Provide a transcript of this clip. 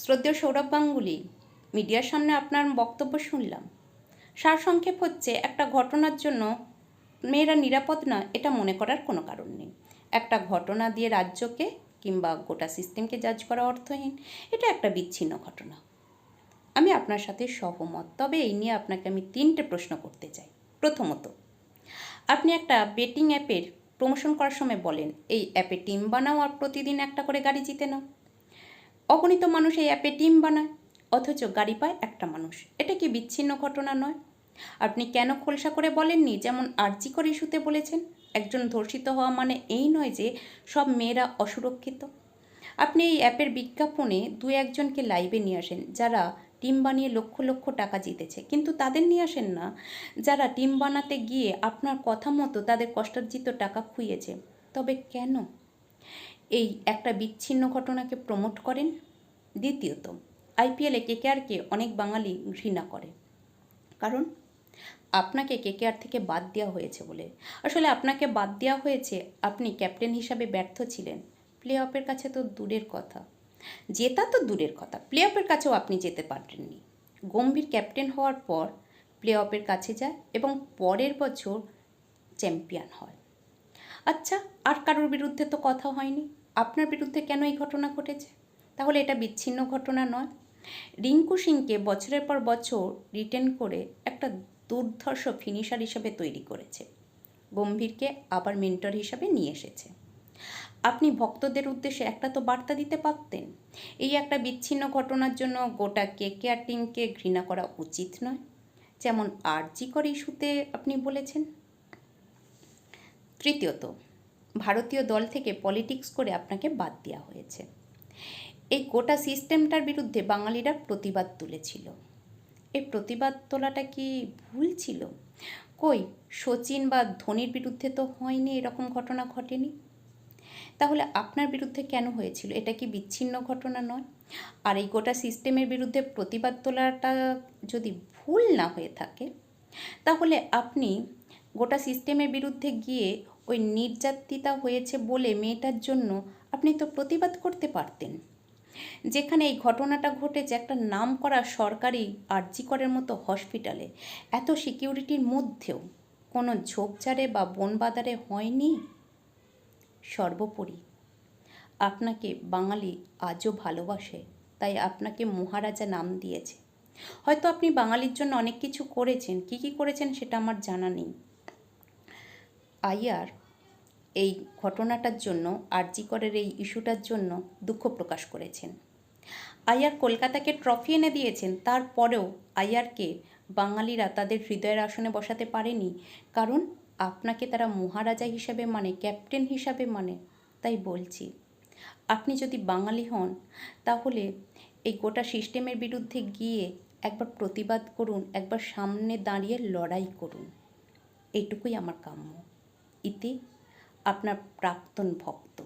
শ্রদ্ধেয় সৌরভ গাঙ্গুলি, মিডিয়ার সামনে আপনার বক্তব্য শুনলাম। সারসংক্ষেপ হচ্ছে, একটা ঘটনার জন্য মেয়েরা নিরাপদ না, এটা মনে করার কোনো কারণ নেই। একটা ঘটনা দিয়ে রাজ্যকে কিংবা গোটা সিস্টেমকে জাজ করা অর্থহীন, এটা একটা বিচ্ছিন্ন ঘটনা। আমি আপনার সাথে সহমত, তবে এই নিয়ে আপনাকে আমি তিনটে প্রশ্ন করতে চাই। প্রথমত, আপনি একটা বেটিং অ্যাপের প্রমোশন করার সময় বলেন, এই অ্যাপে টিম বানাও আর প্রতিদিন একটা করে গাড়ি জিতে নাও। অগণিত মানুষ এই অ্যাপে টিম বানায়, অথচ গাড়ি পায় একটা মানুষ। এটা কি বিচ্ছিন্ন ঘটনা নয়? আপনি কেন খোলসা করে বলেননি? যেমন আর্জিকর ইস্যুতে বলেছেন, একজন ধর্ষিত হওয়া মানে এই নয় যে সব মেয়েরা অসুরক্ষিত। আপনি এই অ্যাপের বিজ্ঞাপনে দু একজনকে লাইভে নিয়ে আসেন, যারা টিম বানিয়ে লক্ষ লক্ষ টাকা জিতেছে। কিন্তু তাদের নিয়ে আসেন না। যারা টিম বানাতে গিয়ে আপনার কথা মতো তাদের কষ্টার্জিত টাকা খুইয়েছে। তবে কেন? এই একটা বিচ্ছিন্ন ঘটনাকে প্রমোট করেন। দ্বিতীয়ত, আইপিএলে কেকেআরকে অনেক বাঙালি ঘৃণা করে। কারণ, আপনাকে কেকেআর থেকে বাদ দেওয়া হয়েছে বলে। আসলে আপনাকে বাদ দেওয়া হয়েছে, আপনি ক্যাপ্টেন হিসাবে ব্যর্থ ছিলেন। প্লে অফের কাছে তো দূরের কথা। জেতা তো দূরের কথা। প্লে অফের কাছেও আপনি যেতে পারেননি গম্ভীর ক্যাপ্টেন হওয়ার পর প্লে অফের কাছে যায় এবং পরের বছর চ্যাম্পিয়ন হয়। আচ্ছা আর কারোর বিরুদ্ধে তো কথা হয়নি। আপনার বিরুদ্ধে কেন এই ঘটনা ঘটেছে? তাহলে এটা বিচ্ছিন্ন ঘটনা নয়। রিঙ্কু সিংকে বছরের পর বছর রিটেন করে একটা দুর্ধর্ষ ফিনিশার হিসাবে তৈরি করেছে। গম্ভীরকে আবার মেন্টর হিসাবে নিয়ে এসেছে। আপনি ভক্তদের উদ্দেশ্যে একটা তো বার্তা দিতে পারতেন, এই একটা বিচ্ছিন্ন ঘটনার জন্য গোটা কে কেয়ার টিমকে ঘৃণা করা উচিত নয়। যেমন আরজিকর ইস্যুতে আপনি বলেছেন। তৃতীয়ত ভারতীয় দল থেকে পলিটিক্স করে আপনাকে বাদ দেওয়া হয়েছে। এই গোটা সিস্টেমটার বিরুদ্ধে বাঙালিরা প্রতিবাদ তুলেছিল। এই প্রতিবাদ তোলাটা কি ভুল ছিল? কই সচিন বা ধোনির বিরুদ্ধে তো হয়নি এরকম ঘটনা ঘটেনি? তাহলে আপনার বিরুদ্ধে কেন হয়েছিল? এটা কি বিচ্ছিন্ন ঘটনা নয়? আর এই গোটা সিস্টেমের বিরুদ্ধে প্রতিবাদ তোলাটা যদি ভুল না হয়ে থাকে, তাহলে আপনি গোটা সিস্টেমের বিরুদ্ধে গিয়ে ওই নির্যাতিতা হয়েছে বলে মেয়েটার জন্য আপনি তো প্রতিবাদ করতে পারতেন। যেখানে এই ঘটনাটা ঘটেছে একটা নাম করা সরকারি আর্জিকরের মতো হসপিটালে। এত সিকিউরিটির মধ্যেও কোনো ঝোপঝাড়ে বা বনবাদারে হয়নি? সর্বোপরি আপনাকে বাঙালি আজও ভালোবাসে, তাই আপনাকে মহারাজা নাম দিয়েছে। হয়তো আপনি বাঙালির জন্য অনেক কিছু করেছেন। কি কি করেছেন সেটা আমার জানা নেই। আইয়ার এই ঘটনাটার জন্য আরজিকরের এই ইস্যুটার জন্য দুঃখ প্রকাশ করেছেন। আইয়ার কলকাতাকে ট্রফি এনে দিয়েছেন, তারপরেও আইয়ারকে বাঙালিরা তাদের হৃদয়ের আসনে বসাতে পারেনি, কারণ আপনাকে তারা মহারাজা হিসাবে মানে ক্যাপ্টেন হিসাবে মানে তাই বলছি। আপনি যদি বাঙালি হন, তাহলে এই গোটা সিস্টেমের বিরুদ্ধে গিয়ে একবার প্রতিবাদ করুন, একবার সামনে দাঁড়িয়ে লড়াই করুন। এটুকুই আমার কাম্য। ইতি আপনার প্রাক্তন ভক্ত।